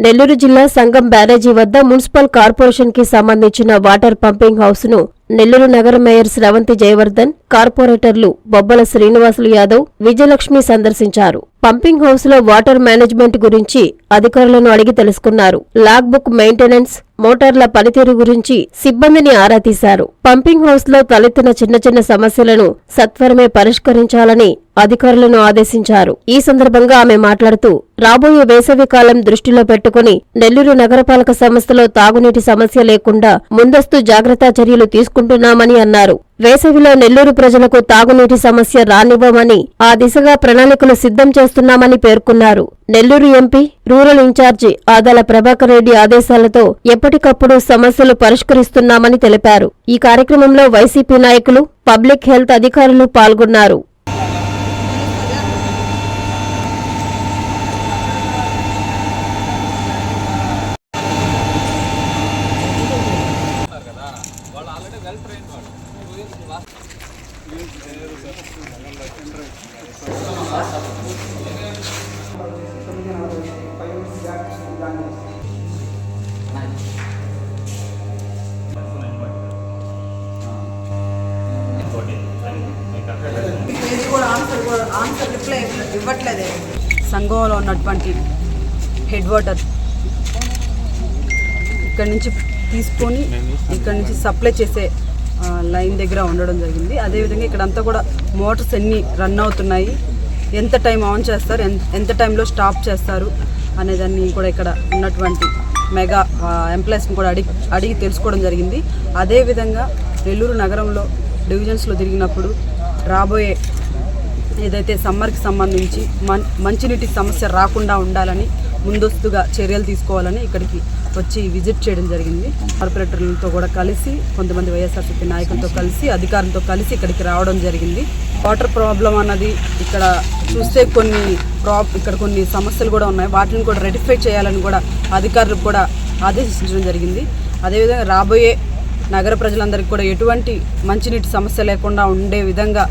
నెల్లూరు జిల్లా సంగం బ్యారేజీ వద్ద మున్సిపల్ కార్పొరేషన్కి సంబంధించిన వాటర్ పంపింగ్ హౌస్ను నెల్లూరు నగర మేయర్ స్రవంతి జయవర్ధన్ కార్పొరేటర్లు బొబ్బల శ్రీనివాసులు యాదవ్ విజయలక్ష్మి సందర్శించారు. పంపింగ్ హౌస్లో వాటర్ మేనేజ్మెంట్ గురించి అధికారులను అడిగి తెలుసుకున్నారు. లాగ్ బుక్ మెయింటెనెన్స్ మోటార్ల పనితీరు గురించి సిబ్బందిని ఆరా తీశారు. పంపింగ్ హౌస్లో తలెత్తిన చిన్న చిన్న సమస్యలను సత్వరమే పరిష్కరించాలని అధికారులను ఆదేశించారు. ఈ సందర్భంగా ఆమె మాట్లాడుతూ రాబోయే వేసవి కాలం దృష్టిలో పెట్టుకుని నెల్లూరు నగరపాలక సంస్థలో తాగునీటి సమస్య లేకుండా ముందస్తు జాగ్రత్త చర్యలు తీసుకుంటున్నామని అన్నారు. వేసవిలో నెల్లూరు ప్రజలకు తాగునీటి సమస్య రానివ్వమని ఆ దిశగా ప్రణాళికలు సిద్ధం చేస్తున్నామని పేర్కొన్నారు. Nellore MP rural incharge Adala Prabhakar Reddy ఆదేశాలతో ఎప్పటికప్పుడు సమస్యలు పరిష్కరిస్తున్నామని తెలిపారు. ఈ కార్యక్రమంలో వైసీపీ నాయకులు పబ్లిక్ హెల్త్ అధికారులు పాల్గొన్నారు. ఏది కూడా ఆన్సర్ కూడా ఆన్సర్ ఇవ్వట్లేదే సంఘంలో ఉన్నటువంటి హెడ్ వాటర్ ఇక్కడ నుంచి తీసుకొని ఇక్కడ నుంచి సప్లై చేసే లైన్ దగ్గర ఉండడం జరిగింది. అదేవిధంగా ఇక్కడ అంతా కూడా మోటార్స్ ఎన్ని రన్ అవుతున్నాయి ఎంత టైం ఆన్ చేస్తారు ఎంత ఎంత టైంలో స్టాప్ చేస్తారు అనేదాన్ని కూడా ఇక్కడ ఉన్నటువంటి మెగా ఎంప్లాయీస్ని కూడా అడిగి అడిగి తెలుసుకోవడం జరిగింది. అదేవిధంగా నెల్లూరు నగరంలో డివిజన్స్లో తిరిగినప్పుడు రాబోయే ఏదైతే సమ్మర్కి సంబంధించి మన్ మంచినీటి సమస్య రాకుండా ఉండాలని ముందస్తుగా చర్యలు తీసుకోవాలని ఇక్కడికి వచ్చి విజిట్ చేయడం జరిగింది. కార్పొరేటర్లతో కూడా కలిసి కొంతమంది వైఎస్ఆర్సీపీ నాయకులతో కలిసి అధికారులతో కలిసి ఇక్కడికి రావడం జరిగింది. వాటర్ ప్రాబ్లం అన్నది ఇక్కడ చూస్తే కొన్ని ప్రాబ్ ఇక్కడ కొన్ని సమస్యలు కూడా ఉన్నాయి. వాటిని కూడా రెటిఫై చేయాలని కూడా అధికారులకు కూడా ఆదేశించడం జరిగింది. అదేవిధంగా రాబోయే నగర ప్రజలందరికీ కూడా ఎటువంటి మంచినీటి సమస్య లేకుండా ఉండే విధంగా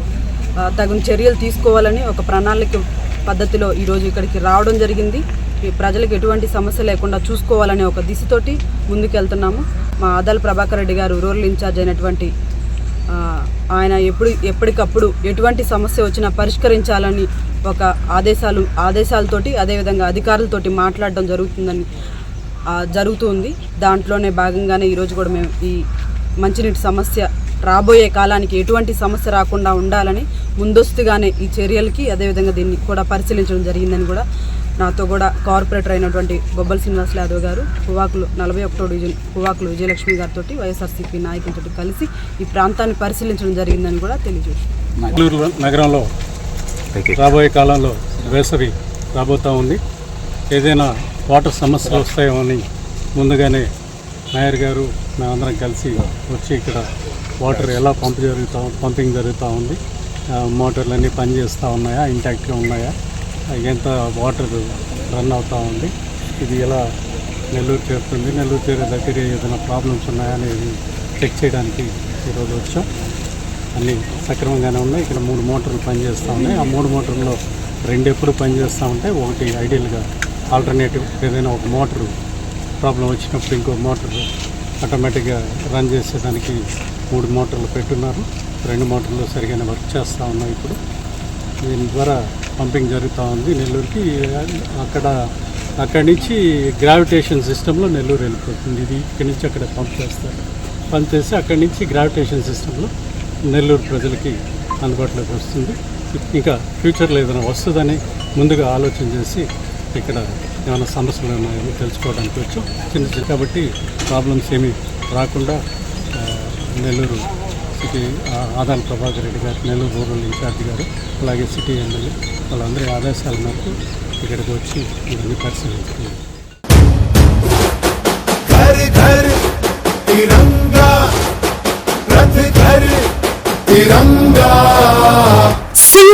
తగిన చర్యలు తీసుకోవాలని ఒక ప్రణాళిక పద్ధతిలో ఈరోజు ఇక్కడికి రావడం జరిగింది. ప్రజలకు ఎటువంటి సమస్య లేకుండా చూసుకోవాలనే ఒక దిశతోటి ముందుకెళ్తున్నాము. మా ఆదాల ప్రభాకర్ రెడ్డి గారు రూరల్ ఇన్ఛార్జ్ అయినటువంటి ఆయన ఎప్పుడు ఎప్పటికప్పుడు ఎటువంటి సమస్య వచ్చినా పరిష్కరించాలని ఒక ఆదేశాలు ఆదేశాలతోటి అదేవిధంగా అధికారులతోటి మాట్లాడడం జరుగుతుందని జరుగుతుంది. దాంట్లోనే భాగంగానే ఈరోజు కూడా మేము ఈ మంచినీటి సమస్య రాబోయే కాలానికి ఎటువంటి సమస్య రాకుండా ఉండాలని ముందస్తుగానే ఈ చర్యలకి అదేవిధంగా దీన్ని కూడా పరిశీలించడం జరిగిందని కూడా నాతో కూడా కార్పొరేటర్ అయినటువంటి బొబ్బల శ్రీనివాస్ యాదవ్ గారు కువాకులు నలభై ఒకటో డివిజన్ కువాకులు విజయలక్ష్మి గారితో వైఎస్ఆర్సీపీ నాయకులతో కలిసి ఈ ప్రాంతాన్ని పరిశీలించడం జరిగిందని కూడా నెల్లూరు నగరంలో రాబోయే కాలంలో వేసవి రాబోతూ ఉంది. ఏదైనా వాటర్ సమస్యలు వస్తాయో అని ముందుగానే మేయర్ గారు మేమందరం కలిసి వచ్చి ఇక్కడ వాటర్ ఎలా పంప్ జరుగుతూ పంపింగ్ జరుగుతూ ఉంది. మోటార్లు అన్నీ పనిచేస్తూ ఉన్నాయా? ఇంటాక్ట్గా ఉన్నాయా? ఎంత వాటర్ రన్ అవుతూ ఉంది. ఇది ఎలా నెల్లూరు చేరుతుంది? నెల్లూరు చేరే దగ్గర ఏదైనా ప్రాబ్లమ్స్ ఉన్నాయా అనేది చెక్ చేయడానికి ఈరోజు వచ్చాం. అన్నీ సక్రమంగానే ఉన్నాయి. ఇక్కడ మూడు మోటార్లు పనిచేస్తూ ఉన్నాయి. ఆ మూడు మోటార్లో రెండు ఎప్పుడు పనిచేస్తూ ఉంటే ఒకటి ఐడియల్గా ఆల్టర్నేటివ్ ఏదైనా ఒక మోటారు ప్రాబ్లం వచ్చినప్పుడు ఇంకో మోటార్ ఆటోమేటిక్గా రన్ చేసేదానికి మూడు మోటార్లు పెట్టున్నారు. రెండు మోటార్లు సరిగానే వర్క్ చేస్తూ ఉన్నాయి ఇప్పుడు. దీని ద్వారా పంపింగ్ జరుగుతూ ఉంది నెల్లూరుకి. అక్కడ అక్కడి నుంచి గ్రావిటేషన్ సిస్టంలో నెల్లూరు వెళ్ళిపోతుంది. ఇది ఇక్కడి నుంచి అక్కడ పంప్ చేస్తారు. పంప్ చేసి అక్కడి నుంచి గ్రావిటేషన్ సిస్టంలో నెల్లూరు ప్రజలకి అందుబాటులోకి వస్తుంది. ఇంకా ఫ్యూచర్లో ఏదైనా వస్తుందని ముందుగా ఆలోచన చేసి ఇక్కడ ఏమైనా సమస్యలు ఉన్నాయో తెలుసుకోవడానికి వచ్చాం. చిన్న చిన్న కాబట్టి ప్రాబ్లమ్స్ ఏమీ రాకుండా నెల్లూరు సిటీ ఆ, ఆదాల ప్రభాకర్ రెడ్డి గారు నెల్లూరు రూరల్ ఇన్ఛార్జ్ గారు అలాగే సిటీ ఎమ్మెల్యే వాళ్ళందరి ఆదేశాల మేరకు ఇక్కడికి వచ్చి ఇవన్నీ పరిశీలించుకున్నాం घर घर तिरंगा